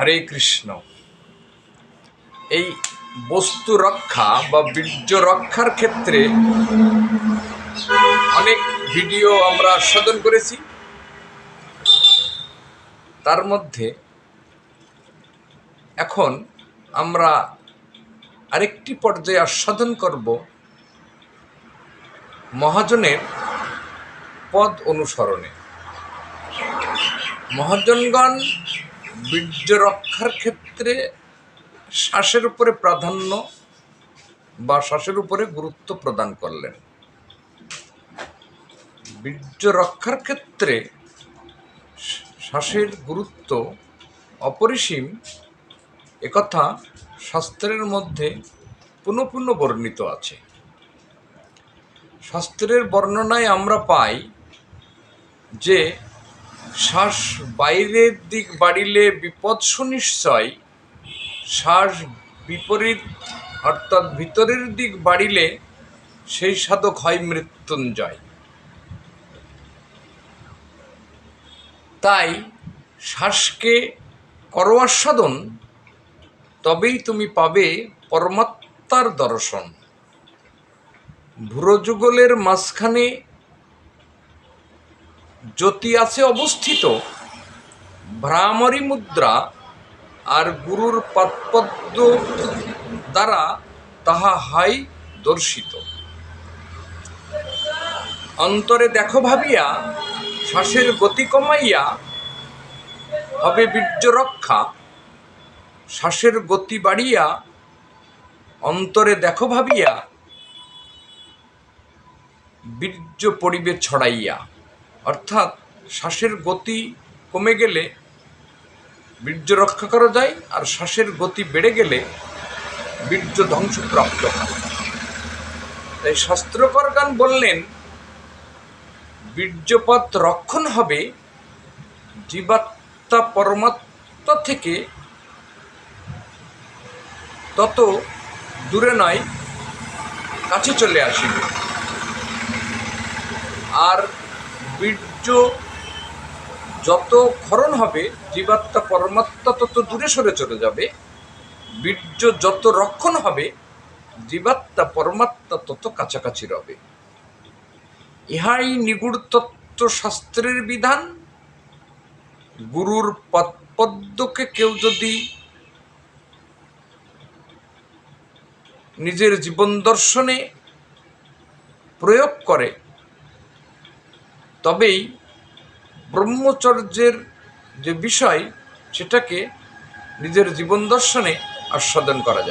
হরে কৃষ্ণ। এই বস্তু রক্ষা বা বীর্য রক্ষার ক্ষেত্রে অনেক ভিডিও আমরা আস্বাদন করেছি। তার মধ্যে এখন আমরা আরেকটি পর্যায়ে আস্বাদন করব মহাজনের পদ অনুসরণে। মহাজনগণ বীর্য রক্ষার ক্ষেত্রে শ্বাসের উপরে প্রাধান্য বা শ্বাসের উপরে গুরুত্ব প্রদান করলেন। বীর্য রক্ষার ক্ষেত্রে শ্বাসের গুরুত্ব অপরিসীম। একথা শাস্ত্রের মধ্যে পুনঃ পুনঃ বর্ণিত আছে। শাস্ত্রের বর্ণনায় আমরা পাই যে শ্বাস বাইরের দিক বাড়িলে বিপদ সুনিশ্চয়, শ্বাস বিপরীত, অর্থাৎ ভিতরের দিক বাড়িলে সেই সাধক হয় মৃত্যুঞ্জয়। তাই শ্বাসকে করো তবেই তুমি পাবে পরমাত্মার দর্শন। ভ্রযুগলের মাঝখানে জ্যোতি আছে অবস্থিত। ভ্রামরী মুদ্রা আর গুরুর পাদপদ্ম দ্বারা তাহা হাই দর্শিত। অন্তরে দেখো ভাবিয়া, শ্বাসের গতি কমাইয়া, হবে বীর্য রক্ষা। শ্বাসের গতি বাড়িয়া, অন্তরে দেখো ভাবিয়া, বীর্য পরিবে ছড়াইয়া। অর্থাৎ শ্বাসের গতি কমে গেলে বীর্য রক্ষা করা যায় আর শ্বাসের গতি বেড়ে গেলে বীর্য ধ্বংসপ্রাপ্ত হয়। তাই শাস্ত্রকর গান বললেন বীর্যপথ রক্ষণ হবে জীবাত্মা পরমাত্মা থেকে। তত দূরে নয়, কাছে চলে আসিবে। আর বীর্য যত ক্ষরণ হবে, জীবাত্মা পরমাত্মা তত দূরে সরে চলে যাবে। বীর্য যত রক্ষণ হবে, জীবাত্মা পরমাত্মা তত কাছাকাছি রবে। ইহাই নিগুড় তত্ত্ব শাস্ত্রের বিধান। গুরুর পদ্মকে কেউ যদি নিজের জীবন দর্শনে প্রয়োগ করে তবেই ব্রহ্মচর্যের যে বিষয় সেটাকে নিজের জীবন দর্শনে আস্বাদন করা যায়।